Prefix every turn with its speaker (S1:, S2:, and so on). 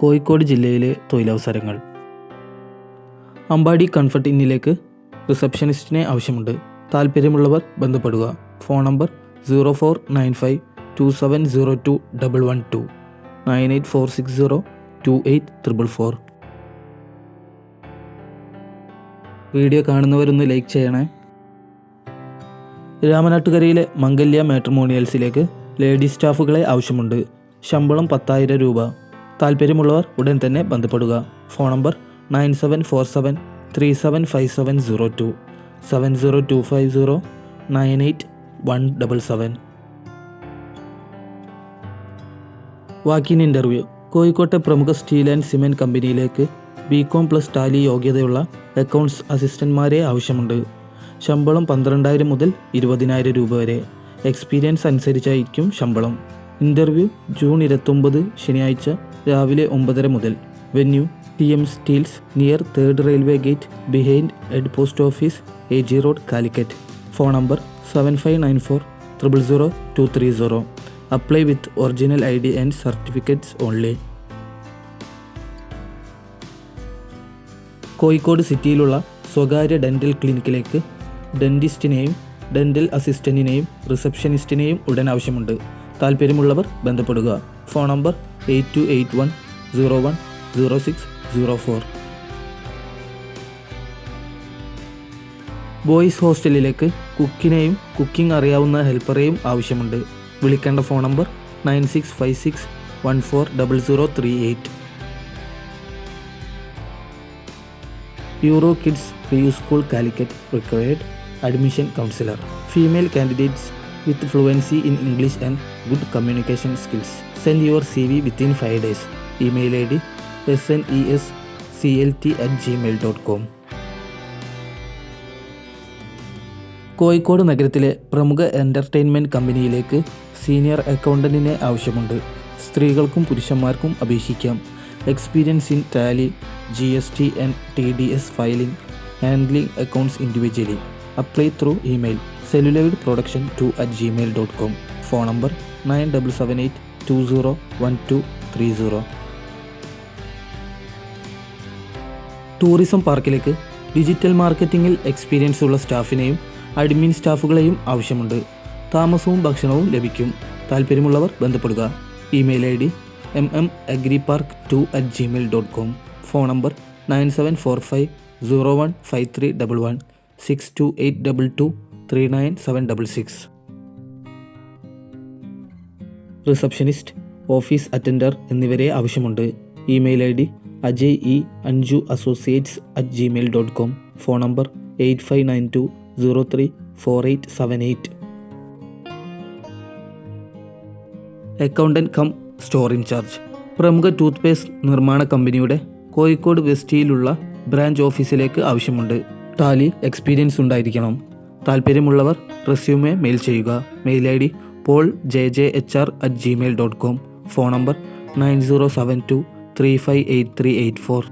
S1: കോഴിക്കോട് ജില്ലയിലെ തൊഴിലവസരങ്ങൾ. അമ്പാടി കൺഫർട്ട് ഇന്നിലേക്ക് റിസപ്ഷനിസ്റ്റിനെ ആവശ്യമുണ്ട്. താല്പര്യമുള്ളവർ ബന്ധപ്പെടുക. Phone number zero four nine five two seven zero two double one two nine eight four six zero two eight triple four. Video കാണുന്നവരൊന്ന് like ചെയ്യണേ. രാമനാട്ടുകരയിലെ മംഗല്യ മാട്രിമോണിയൽസിലേക്ക് lady സ്റ്റാഫുകളെ ആവശ്യമുണ്ട്. ശമ്പളം പത്തായിരം രൂപ. താല്പര്യമുള്ളവർ ഉടൻ തന്നെ ബന്ധപ്പെടുക. Phone number nine seven four seven three seven five seven zero two seven zero two five zero nine eight one double seven. Walk in interview കോഴിക്കോട്ടെ പ്രമുഖ സ്റ്റീൽ ആൻഡ് സിമെന്റ് കമ്പനിയിലേക്ക് ബി കോം പ്ലസ് ടാലി യോഗ്യതയുള്ള accounts അസിസ്റ്റന്റ്മാരെ ആവശ്യമുണ്ട്. ശമ്പളം പന്ത്രണ്ടായിരം മുതൽ ഇരുപതിനായിരം രൂപ വരെ. എക്സ്പീരിയൻസ് അനുസരിച്ചായിരിക്കും ശമ്പളം. ഇന്റർവ്യൂ ജൂൺ ഇരുപത്തൊമ്പത് ശനിയാഴ്ച രാവിലെ ഒമ്പതര മുതൽ. Venue T M steels near third railway gate behind head post office A G road Calicut. Phone number seven five nine four triple zero two three zero. Apply with original I D and certificates only. Kozhikode സിറ്റിയിലുള്ള സ്വകാര്യ dental ക്ലിനിക്കിലേക്ക് ഡെന്റിസ്റ്റിനെയും dental അസിസ്റ്റന്റിനെയും റിസപ്ഷനിസ്റ്റിനെയും ഉടൻ ആവശ്യമുണ്ട്. താല്പര്യമുള്ളവർ ബന്ധപ്പെടുക. Phone number eight two eight one zero one zero six zero four. Boys ഹോസ്റ്റലിലേക്ക് കുക്കിനെയും cooking അറിയാവുന്ന ഹെൽപ്പറെയും ആവശ്യമുണ്ട്. വിളിക്കേണ്ട phone number nine six five six one four double zero three eight. Euro Kids pre school Calicut required admission counsellor. Female candidates C V within five days email I D S N E S C L T at Gmail dot com Kozhikode നഗരത്തിലെ പ്രമുഖ entertainment കമ്പനിയിലേക്ക് senior അക്കൗണ്ടന്റിനെ ആവശ്യമുണ്ട്. സ്ത്രീകൾക്കും പുരുഷന്മാർക്കും അപേക്ഷിക്കാം. Experience in Tally G S T and T D S filing handling accounts individually apply through email celluloid production two at Gmail dot com phone number nine double seven eight two zero one two three zero tourism പാർക്കിലേക്ക് digital മാർക്കറ്റിംഗിൽ experience ഉള്ള സ്റ്റാഫിനെയും admin സ്റ്റാഫുകളെയും ആവശ്യമുണ്ട്. താമസവും ഭക്ഷണവും ലഭിക്കും. താല്പര്യമുള്ളവർ ബന്ധപ്പെടുക. Email I D M M agri park two at Gmail dot com phone number nine seven four five zero one five three double one six two eight double two three nine seven double six receptionist office attender എന്നിവരെ ആവശ്യമുണ്ട്. Email I D Ajay E Anju associates at Gmail dot com phone number eight five nine two zero three four eight seven eight accountant cum store in charge പ്രമുഖ toothpaste നിർമ്മാണ കമ്പനിയുടെ Kozhikode വെസ്റ്റിയിലുള്ള branch ഓഫീസിലേക്ക് ആവശ്യമുണ്ട്. Tally experience ഉണ്ടായിരിക്കണം. താല്പര്യമുള്ളവർ resume mail ചെയ്യുക. Mail I D Paul J J H R at Gmail dot com phone number nine zero seven two three five eight three eight four.